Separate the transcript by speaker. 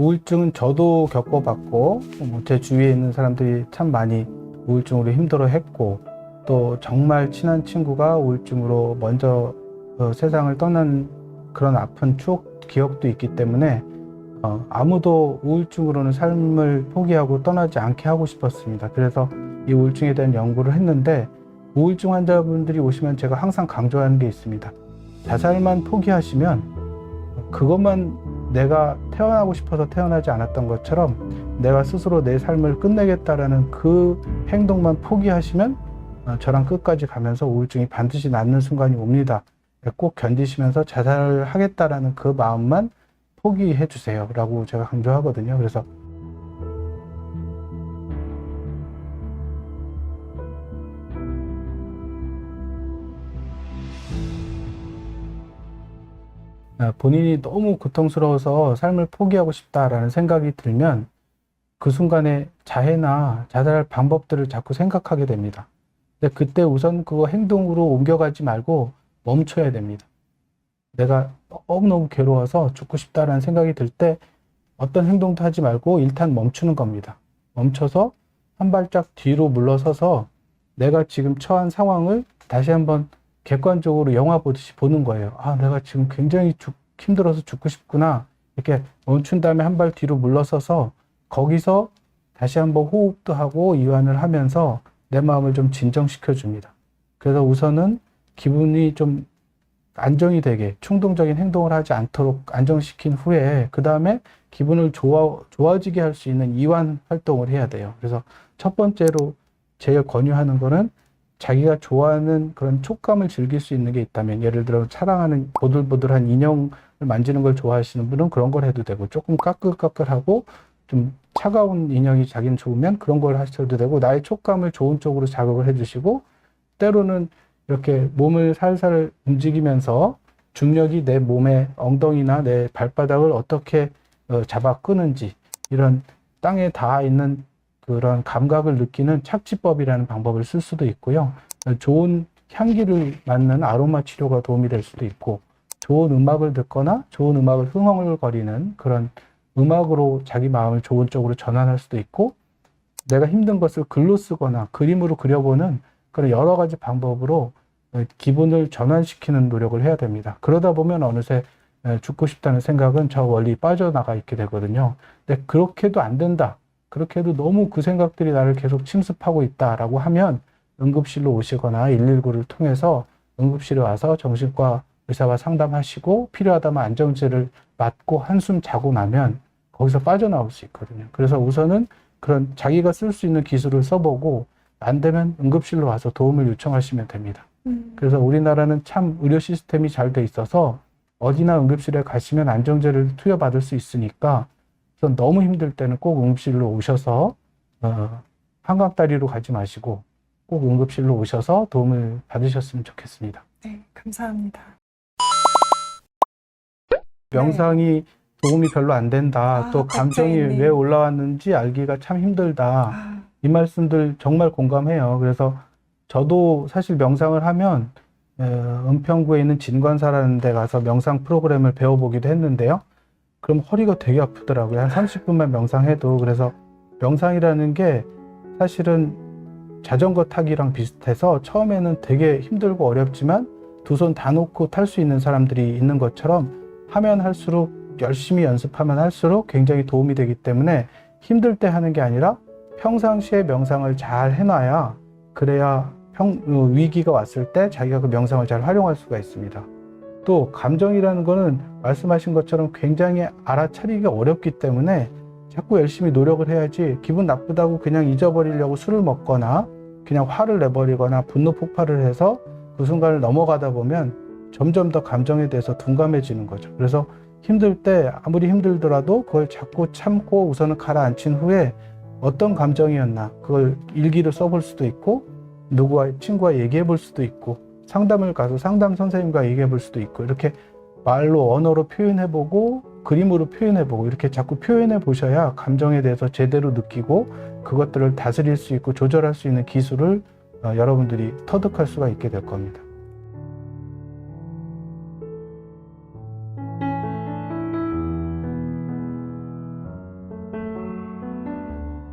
Speaker 1: 우울증은 저도 겪어봤고 뭐 제 주위에 있는 사람들이 참 많이 우울증으로 힘들어했고 또 정말 친한 친구가 우울증으로 먼저 어, 세상을 떠난 그런 아픈 추억 기억도 있기 때문에 어, 아무도 우울증으로는 삶을 포기하고 떠나지 않게 하고 싶었습니다. 그래서 이 우울증에 대한 연구를 했는데 우울증 환자분들이 오시면 제가 항상 강조하는 게 있습니다. 자살만 포기하시면 그것만 내가 태어나고 싶어서 태어나지 않았던 것처럼 내가 스스로 내 삶을 끝내겠다라는 그 행동만 포기하시면 어, 저랑 끝까지 가면서 우울증이 반드시 낫는 순간이 옵니다. 꼭 견디시면서 자살을 하겠다라는 그 마음만 포기해 주세요. 라고 제가 강조하거든요. 그래서 본인이 너무 고통스러워서 삶을 포기하고 싶다라는 생각이 들면 그 순간에 자해나 자살할 방법들을 자꾸 생각하게 됩니다. 근데 그때 우선 그거 행동으로 옮겨가지 말고 멈춰야 됩니다. 내가 너무너무 괴로워서 죽고 싶다라는 생각이 들 때 어떤 행동도 하지 말고 일단 멈추는 겁니다. 멈춰서 한 발짝 뒤로 물러서서 내가 지금 처한 상황을 다시 한번 객관적으로 영화 보듯이 보는 거예요. 아, 내가 지금 굉장히 죽- 힘들어서 죽고 싶구나. 이렇게 멈춘 다음에 한 발 뒤로 물러서서 거기서 다시 한번 호흡도 하고 이완을 하면서 내 마음을 좀 진정시켜 줍니다. 그래서 우선은 기분이 좀 안정이 되게 충동적인 행동을 하지 않도록 안정시킨 후에 그 다음에 기분을 좋아, 좋아지게 할 수 있는 이완 활동을 해야 돼요. 그래서 첫 번째로 제일 권유하는 거는 자기가 좋아하는 그런 촉감을 즐길 수 있는 게 있다면 예를 들어 사랑하는 보들보들한 인형을 만지는 걸 좋아하시는 분은 그런 걸 해도 되고 조금 까끌까끌하고 좀 차가운 인형이 자기는 좋으면 그런 걸 하셔도 되고 나의 촉감을 좋은 쪽으로 자극을 해주시고 때로는 이렇게 몸을 살살 움직이면서 중력이 내 몸의 엉덩이나 내 발바닥을 어떻게 어, 잡아 끄는지 이런 땅에 닿아 있는 그런 감각을 느끼는 착지법이라는 방법을 쓸 수도 있고요. 어, 좋은 향기를 맡는 아로마 치료가 도움이 될 수도 있고 좋은 음악을 듣거나 좋은 음악을 흥얼거리는 그런 음악으로 자기 마음을 좋은 쪽으로 전환할 수도 있고 내가 힘든 것을 글로 쓰거나 그림으로 그려보는 그런 여러 가지 방법으로 어, 기분을 전환시키는 노력을 해야 됩니다. 그러다 보면 어느새 에, 죽고 싶다는 생각은 저 멀리 빠져나가 있게 되거든요. 근데 그렇게도 안 된다. 그렇게 해도 너무 그 생각들이 나를 계속 침습하고 있다라고 하면 응급실로 오시거나 119를 통해서 응급실에 와서 정신과 의사와 상담하시고 필요하다면 안정제를 맞고 한숨 자고 나면 거기서 빠져나올 수 있거든요. 그래서 우선은 그런 자기가 쓸 수 있는 기술을 써보고 안 되면 응급실로 와서 도움을 요청하시면 됩니다.
Speaker 2: 음.
Speaker 1: 그래서 우리나라는 참 의료 시스템이 잘 돼 있어서 어디나 응급실에 가시면 안정제를 투여받을 수 있으니까 우선 너무 힘들 때는 꼭 응급실로 오셔서 어, 한강다리로 가지 마시고 꼭 응급실로 오셔서 도움을 받으셨으면 좋겠습니다.
Speaker 2: 네, 감사합니다.
Speaker 1: 명상이 도움이 별로 안 된다.
Speaker 2: 아,
Speaker 1: 또 감정이
Speaker 2: 박사님.
Speaker 1: 왜 올라왔는지 알기가 참 힘들다.
Speaker 2: 아,
Speaker 1: 이 말씀들 정말 공감해요. 그래서 저도 사실 명상을 하면 에, 은평구에 있는 진관사라는 데 가서 명상 프로그램을 배워보기도 했는데요. 그럼 허리가 되게 아프더라고요. 한 30분만 명상해도. 그래서 명상이라는 게 사실은 자전거 타기랑 비슷해서 처음에는 되게 힘들고 어렵지만 두 손 다 놓고 탈 수 있는 사람들이 있는 것처럼 하면 할수록 열심히 연습하면 할수록 굉장히 도움이 되기 때문에 힘들 때 하는 게 아니라 평상시에 명상을 잘 해놔야 그래야 평, 어, 위기가 왔을 때 자기가 그 명상을 잘 활용할 수가 있습니다. 또 감정이라는 거는 말씀하신 것처럼 굉장히 알아차리기가 어렵기 때문에 자꾸 열심히 노력을 해야지 기분 나쁘다고 그냥 잊어버리려고 술을 먹거나 그냥 화를 내버리거나 분노 폭발을 해서 그 순간을 넘어가다 보면 점점 더 감정에 대해서 둔감해지는 거죠. 그래서 힘들 때 아무리 힘들더라도 그걸 자꾸 참고 우선은 가라앉힌 후에 어떤 감정이었나 그걸 일기를 써볼 수도 있고 누구와 친구와 얘기해 볼 수도 있고 상담을 가서 상담 선생님과 얘기해 볼 수도 있고 이렇게 말로 언어로 표현해 보고 그림으로 표현해 보고 이렇게 자꾸 표현해 보셔야 감정에 대해서 제대로 느끼고 그것들을 다스릴 수 있고 조절할 수 있는 기술을 어, 여러분들이 터득할 수가 있게 될 겁니다.